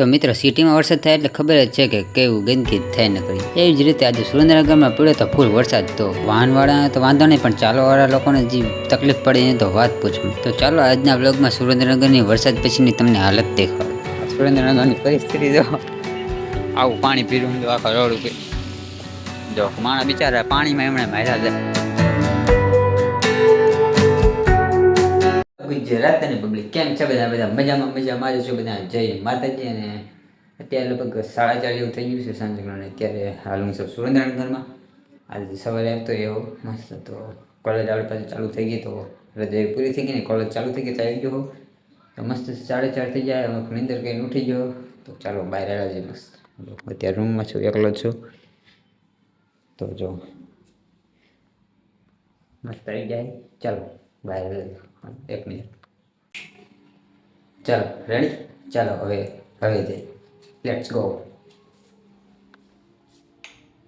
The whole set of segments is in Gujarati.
તો મિત્રો, સિટીમાં વરસાદ થાય એટલે ખબર જ છે કે કેવું ગંદકી થાય ન કરી એવી જ રીતે આજે સુરેન્દ્રનગરમાં પડ્યો તો ફૂલ વરસાદ. તો વાહનવાળાને તો વાંધો નહીં, પણ ચાલવાવાળા લોકોને જે તકલીફ પડે એની તો વાત પૂછું. તો ચાલો આજના બ્લોગમાં સુરેન્દ્રનગરની વરસાદ પછીની તમને હાલત દેખાડો. સુરેન્દ્રનગરની પરિસ્થિતિ જો. આવું પાણી પીરું આખા રોડ ઉપર. જો, માણા બિચારા પાણીમાં એમણે માર્યા છે. ગુજરાતની પબ્લિક કેમ છે બધા? બધા મજામાં મજામાં જ છો બધા. જય માતાજી અને અત્યારે લગભગ સાડા ચાર જેવું થઈ ગયું છે સાંજે અત્યારે હાલ હું છું સુરેન્દ્રનગરમાં આજે સવારે આવતો એવો મસ્ત. તો કોલેજ આપણી પાસે ચાલુ થઈ ગઈ તો રજા પૂરી થઈ ગઈ ને કોલેજ ચાલુ થઈ ગઈ તો આવી ગયો તો મસ્ત સાડા ચાર થઈ જાય, અમુક નીંદર કંઈ ઉઠી ગયો. તો ચાલો બહાર આવ્યા છે મસ્ત. અત્યારે રૂમમાં છું, એકલો છું. તો જો, મસ્ત આવી જાય. ચાલો. બહાર એક મિનિટ. ચાલો રેડી ચાલો, હવે હવે જઈ લેટ્સ ગો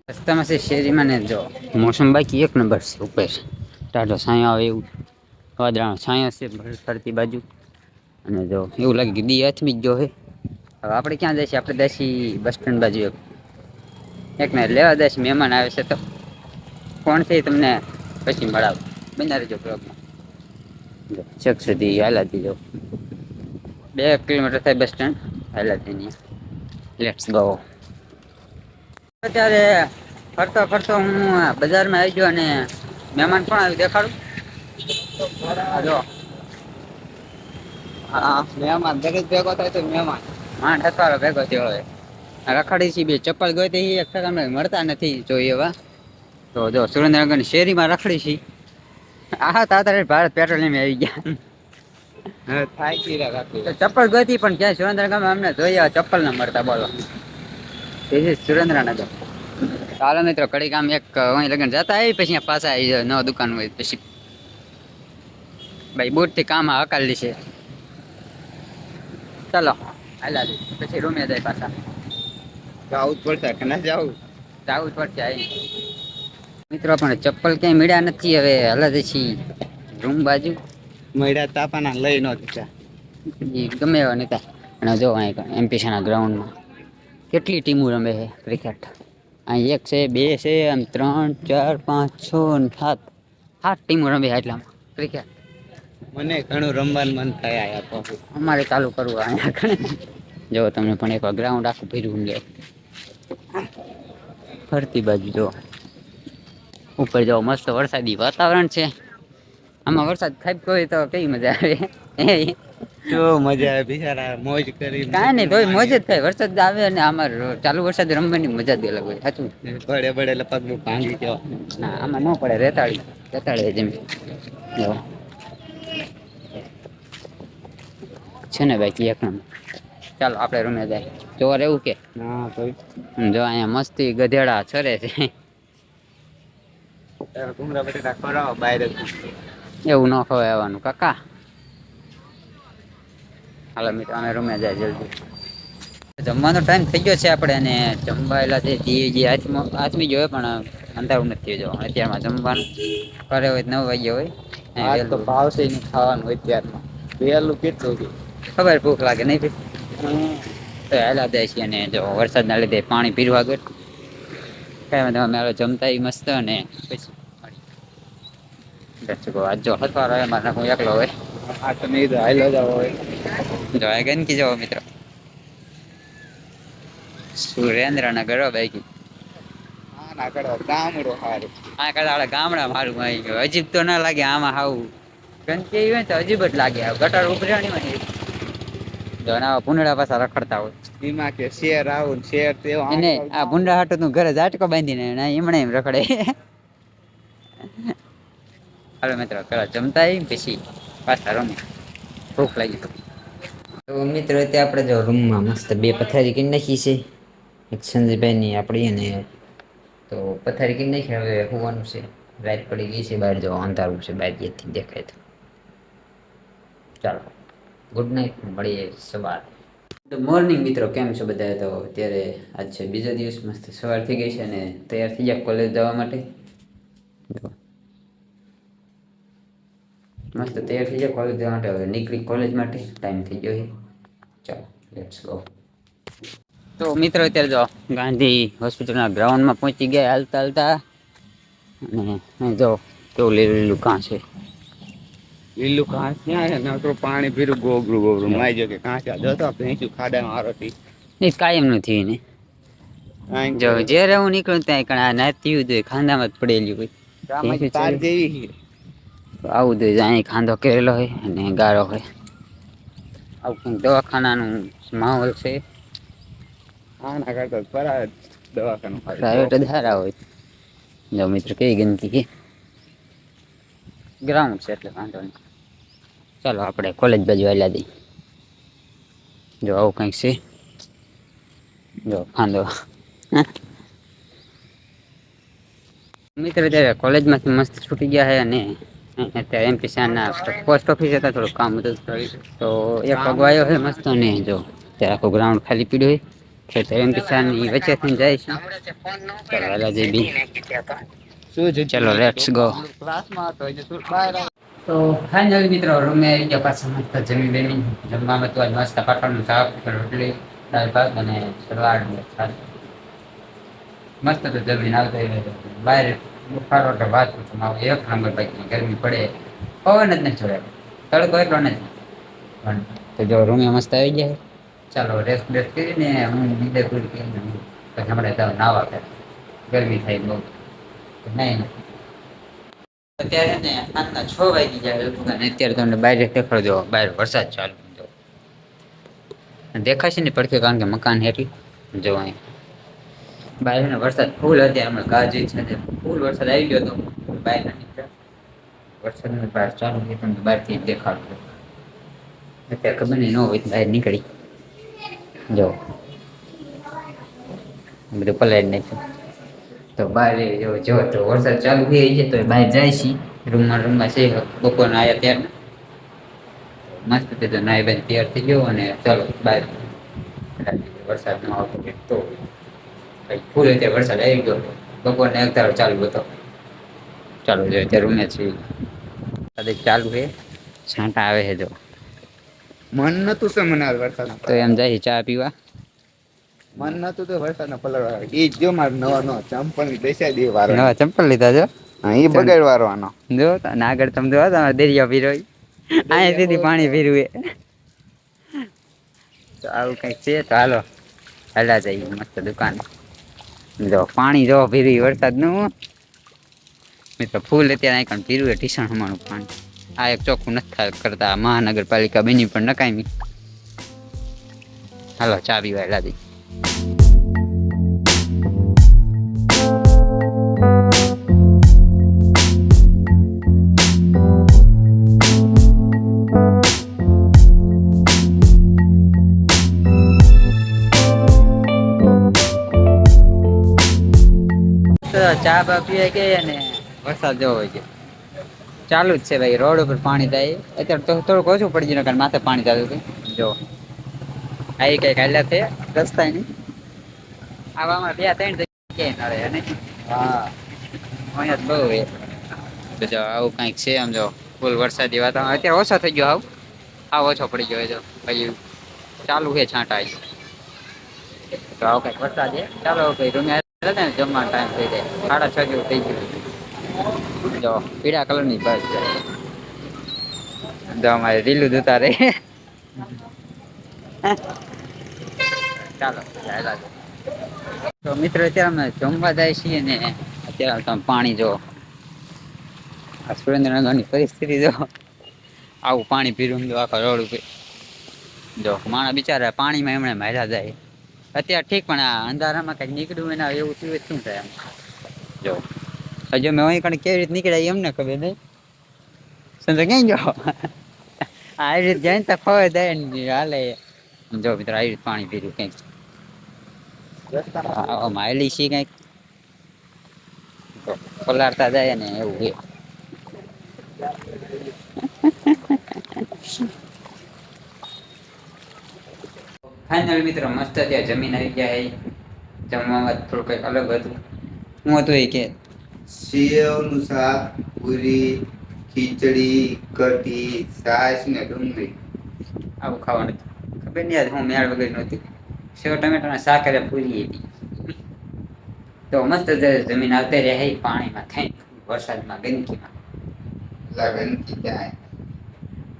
રસ્તામાં છે શેરીમાં ને જો મોસમ બાકી એક નંબર છે ઉપર ટાઢો છાંયો આવે એવું. વાદળાનો છાંયો છે ફરતી બાજુ. અને જો, એવું લાગે કે દી હાથમી જ જો હે. હવે આપણે ક્યાં જઈશું? આપણે દસી બસ સ્ટેન્ડ બાજુ એક. ને લેવા દેશ મહેમાન આવે છે તો. કોણ છે તમને પછી મળાવ. બના રહેજો બ્લોગમાં જો છેક સુધી હાલાતી જો બે કિલોમીટર થાય બસ સ્ટેન્ડ હાલાતી ની. લેટ્સ ગો અત્યારે ફરતો ફરતો હું બજારમાં આવી ગયો અને મહેમાન પણ આવ્યું દેખાડું? જો. હા મહેમાન દરેક ભેગો થાય તો મહેમાન. માં ઠસવાળો ભેગો થયો હવે રખડી છે બે ચપ્પલ ગઈ હતી એક ટકા મળતા નથી જોઈએ એવા તો જો સુરેન્દ્રનગરની શેરીમાં રખડી છે. આ તાતા ભારત પેટ્રોલિયમ આવી ગયા. ચપ્પલ ગઈ પણ ક્યાં સુરેન્દ્રનગર અમને જોઈએ ચપ્પલ ના મળતા બોલો. Is સુરેન્દ્રનગર. ચાલો મિત્રો કડી ગામ એક અહીં લગન જતા આવી પછી પાછા આવી જાય નવા દુકાન હોય પછી. ભાઈ બુટથી કામ હકાલી છે. ચાલો. હાલા પછી રૂમે જાય પાછા. જવું જ પડશે કે ના જવું? જાવું જ પડશે અહીં મિત્રો પણ ચપ્પલ ક્યાંય મળ્યા નથી. હવે હાલા છી રૂમ બાજુ. મળ્યા તાપાના લઈ નો દીધા એ ગમે એવા નતા. અને જો અહીં એમપીસીના ગ્રાઉન્ડમાં કેટલી ટીમો રમે છે ક્રિકેટ અહીં એક છે બે છે આમ ત્રણ ચાર પાંચ છ સાત. સાત ટીમો રમે છે એટલામાં ક્રિકેટ મને ઘણું રમવાનું મન થાય આપો તો અમારે ચાલુ કરવું અહીંયા ઘણે જો તમને પણ એકવાર ગ્રાઉન્ડ આખું ભીરું લે ફરતી બાજુ જો. ઉપર જાઓ મસ્ત વરસાદી વાતાવરણ છે. આમાં વરસાદ ખાબકો હોય તો કઈ મજા આવે? જો મજા આવે બિચારા મોજ કરી કાંઈ નહીં તોય મોજ જ થાય. વરસાદ આવે અને આમાં ચાલુ વરસાદ રમવાની મજા જ અલગ હોય સાચું? બળે બળે એટલે પગ ભાંગી ગયો. ના આમાં ન પડે રેતાળી રેતાળી જેમ છે ને ભાઈ એક ચાલો આપણે રમે જાય. જોવા રહેવું કે? ના જો અહીંયા મસ્તી ગધેડા છરે છે. ઘૂમરા બટેટા ખવડાવો બહાર જ એવું ન ખવાયવાનું કાકા? હાલો મિત્રો અમે રૂમે જાય જલ્દી. જમવાનો ટાઈમ થઈ ગયો છે આપણે અને જમવાયેલા છે જે હાથમાં હાથમી જ પણ અંધારું નથી જો અત્યારમાં જમવાનું કરે હોય નવ વાગ્યા હોય આજ તો. ભાવશે નહીં ખાવાનું હોય ત્યારમાં વહેલું કેટલું ખબર ભૂખ લાગે નહીં તો હાલા જાય છે અને જો વરસાદના લીધે પાણી પીરવા આગળ કાંઈ વાંધો અમે હવે જમતા એ મસ્ત અને પછી જો હથવારો હોય મારે હું એકલો હોય. આ તો નહીં તો હાલો જાવ હોય. જો આ ગંદકી જવો મિત્રો. સુરેન્દ્રનગર ગયું. અજીબ તો ના લાગે આમાં હાવું ગંદકી હોય તો અજીબ જ લાગે. ગટર ઉભરાણી ના ભૂંડડા પાછા રખડતા હોય. એમાં કે શેર આવું શેર તેવું એને આ ભૂંડા હાટો તું ઘરે ઝાટકો બાંધીને ને એમણે એમ રખડે. હાલો મિત્રો પેલા જમતા આવી પછી પાછા રમી ભૂખ લાગી તો. મિત્રો અત્યારે આપણે જો રૂમમાં મસ્ત બે પથારી કરી નાખી છે. એક સંજયભાઈની આપણી અને તો પથારી કરી નાખી હવે હોવાનું છે. લાઈટ પડી ગઈ છે બહાર જો અંધારું છે બહાર જેથી દેખાય તો. ચાલો. ગુડ નાઇટ, મળીએ સવાર. તો મોર્નિંગ મિત્રો, કેમ છો બધા તો અત્યારે આજ છે બીજો દિવસ, મસ્ત સવાર થઈ ગઈ છે અને તૈયાર થઈ ગયા કોલેજ જવા માટે. મસ્ત તૈયાર થઈ ગયા કોલેજ જવા માટે, હવે નીકળી કોલેજ માટે, ટાઈમ થઈ ગયો છે. ચાલો લેટ્સ ગો તો મિત્રો, અત્યારે જો ગાંધી હોસ્પિટલના ગ્રાઉન્ડમાં પહોંચી ગયા હાલતા હાલતા. અને જો કેવું લીલું લીલું કાં છે. લીલું ઘાસ ત્યાં છે નકરું પાણી પીરું ગોગરું ગોગરું માઈ જો કે કાંચા જતો ભેંસું ખાડામાં આરોટી એ કાયમ નથી ને જો જ્યારે હું નીકળું ત્યાં કણ આ નાતી હોય ખાંદામાં જ પડેલી હોય. તાર જેવી આવું દે અહીં ખાંધો કરેલો હોય અને ગારો હોય. આવું કંઈક દવાખાનાનું માહોલ છે. આના કરતા દવાખાનું. પ્રાઇવેટ ધારા હોય. જો મિત્ર કેવી ગંદકી છે? ગ્રાઉન્ડ છે એટલે વાંધો નહીં. ચાલો આપણે કોલેજ બાજુ આવેલા દઈ જો આવું કંઈક છે. જો ફાંદો મિત્ર ત્યારે કોલેજમાંથી મસ્ત છૂટી ગયા છે અને અત્યારે એમપી શાહના પોસ્ટ ઓફિસ હતા, થોડું કામ હતું તો એક પગો છે મસ્ત અને જો ત્યારે આખું ગ્રાઉન્ડ ખાલી પીડ્યું હોય ખેતર એમપી શાહની વચ્ચેથી જાય છે. ચાલો હાલા જઈ બી ચલો, લેટ્સ એટલે તું આવ. ફાઇનલ મિત્રો રૂમે આવી ગયા પાછા મસ્ત જમી બેમી જમવામાં તો આજ મસ્ત પાટણનું શાક રોટલી દાળ ભાત અને સલાડ મસ્ત તો જમીને આવતો બહાર બફારો તો વાત પૂછું મારો એક નંબર બાઈકમાં ગરમી પડે. પવન જ નથી છોડે તડકો એટલો નથી. પણ તો જો રૂમે મસ્ત આવી જાય ચાલો રેસ્ટ બેસ્ટ કરીને હું બીજે કોઈ પછી હમણાં નાવા કરે. ગરમી થાય બહુ. અત્યારે ને છ વાગી જાય અત્યારે તમને બહાર દો બહાર વરસાદ ચાલુ જો. દેખાશે ને પડખે કારણ કે મકાન હેઠી બહાર ને વરસાદ ફૂલ અત્યારે હમણાં ગાજી છે ફૂલ વરસાદ આવી ગયો હતો. બહાર ના નીકળ્યા વરસાદની બહાર ચાલુ છે બહારથી દેખાડું અત્યારે ખબર નહીં, ન હોય તો બહાર નીકળી. જો. બધું પલાળી નાખ્યું. તો બહાર જો જો તો વરસાદ ચાલુ થઈ જાય તો બહાર જાય છે રૂમમાં રૂમમાં છે બપોરના આવ્યા ત્યારે મસ્ત તે તો નાઈ બાઈ તૈયાર થઈ ગયો અને ચાલો બહાર વરસાદ ન આવતો તો ફૂલ રીતે વરસાદ આવી ગયો. બપોરને એક ધારો ચાલુ હતો. ચાલો જો અત્યારે રૂમે છે ચાલુ છે. છાંટા આવે છે જો. મન નતું તો મને વરસાદ. તો એમ જાય ચા પીવા. મન નતું તો વરસાદના પલળ એ જો મારો નવા નવા ચંપલ દેસાઈ દે વારો. નવા ચંપલ લીધા જો હા એ બગાડ વારવાનો. જો તો ને આગળ તમે જો તમારે દરિયા પીરોય અહીંયા સીધી પાણી પીરવે તો આવું કંઈક છે તો હાલો હેલા જઈએ મસ્ત દુકાન. જો પાણી જો પીરી વરસાદનું. મિત્રો ફૂલ અત્યારે અહીં કણ પીરું ટીસણ અમારું પાણી. આ એક ચોખ્ખું નથી કરતા. મહાનગરપાલિકા બની પણ નકામી. હાલો ચા પીવા હેલા જઈએ ચા બા પીએ કે અને વરસાદ જેવો હોય છે ચાલુ જ છે ભાઈ રોડ ઉપર પાણી થાય. અત્યારે તો થોડુંક ઓછું પડી ગયું કારણ માથે પાણી ચાલુ હતું. જો. આવી કઈ કાઢ્યા છે. રસ્તા ની આવામાં બે ત્રણ જગ્યાએ નડે અને? હા. અહીંયા બહુ એ તો જો આવું કંઈક છે આમ જો ફૂલ વરસાદી વાતાવરણ. અત્યારે ઓછો થઈ ગયો આવ. આવ ઓછો પડી ગયો જો. પછી ચાલુ છે છાંટા તો આવો કંઈક વરસાદ છે. ચાલો ભાઈ રૂમે ને જમવાનો ટાઈમ થઈ જાય. સાડા છ જેવું થઈ ગયું. જો, પીળા કલરની બસ જો, અમારે રીલું દૂતા રે ચાલો, ચાલ્યા. તો મિત્રો, અત્યારે અમે જમવા જાય છીએ ને અત્યારે તમે પાણી જો આ સુરેન્દ્રનગરની પરિસ્થિતિ જો આવું પાણી પીરું જો આખા રોડ ઉપર. જો માણા બિચારા પાણીમાં એમણે માર્યા જાય. અત્યારે ઠીક, પણ આ અંધારામાં કંઈક નીકળ્યું એના એવું થયું શું થાય એમ જો. હજુ મેં અહીં કણ કેવી રીતે નીકળ્યા એમને ખબર નહીં. સમજો ક્યાં જો આ રીતે જાય ને તો ખબર ને હાલે. જો મિત્રો, આવી રીતે પાણી પીધું કંઈક. માયલી છે કંઈક. પલાળતા જાય ને એવું છે ફાઇનલ મિત્રો મસ્ત ત્યાં જમીન આવી ગયા જાય જમવામાં થોડું કંઈક અલગ હતું. હું હતું એ કે સેવનું શાક પૂરી ખીચડી કઢી છાશ ને ડુંગળી. આવું ખાવાનું ખબર નહીં યાદ હું મેળ વગર નહોતી. સેવ ટમેટાના શાક એટલે પૂરી હતી. તો મસ્ત જમીન આવતે રહે પાણીમાં થઈ વરસાદમાં ગંદકીમાં. ગંદકી ક્યાં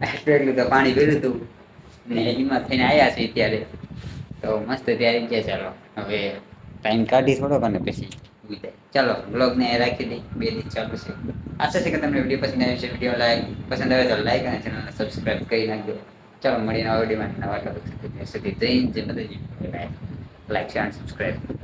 એટલું એટલું તો પાણી ભર્યું હતું. ને એમાં થઈને આવ્યા છે ત્યારે. તો મસ્ત ત્યારે ગયા ચાલો. હવે ટાઈમ કાઢી થોડોક અને પછી ચાલો બ્લોગને રાખી દઈ. બે દિવસ ચાલુ છે. આશા છે કે તમને વીડિયો પસંદ આવ્યો છે. વીડિયો લાઈક પસંદ આવે તો લાઈક અને ચેનલને સબસ્ક્રાઈબ કરી નાખજો. ચાલો મળીને નવા વિડીયોમાં નવા ટોપિક સુધી જય માતાજી. લાઈક શેર અને સબસ્ક્રાઈબ